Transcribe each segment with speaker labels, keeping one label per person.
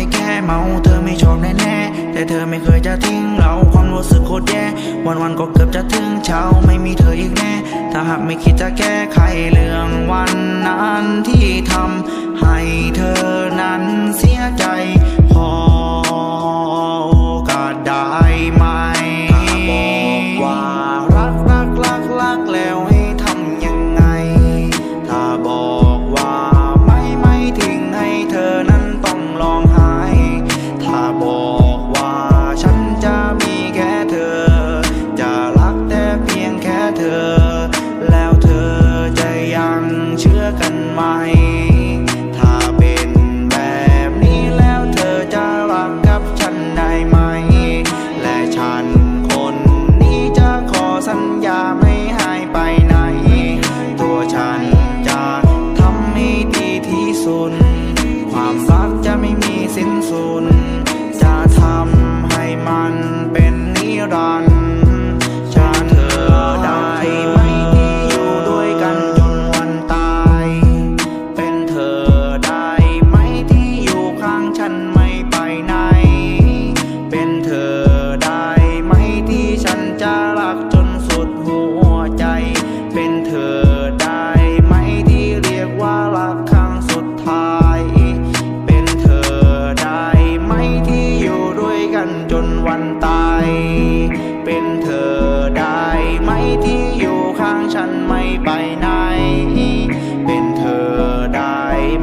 Speaker 1: ได้แค่เมาเธอไม่ชอบแน่แต่เธอไม่เคยจะทิ้งเราความรู้สึกโคตรแย่วันวันก็เกือบจะถึงเช้าไม่มีเธออีกแน่ ถ้าหากไม่คิดจะแก้ไขเรื่องวันนั้นที่ทำให้เธอนั้นเสียใจ ความรักจะไม่มีสิ้นสุด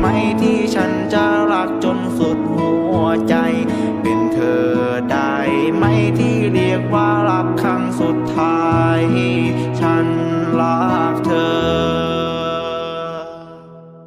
Speaker 1: ไม่ที่ฉันจะรักจนสุดหัวใจ เป็นเธอได้ไหมที่เรียกว่ารักครั้งสุดท้าย ฉันรักเธอ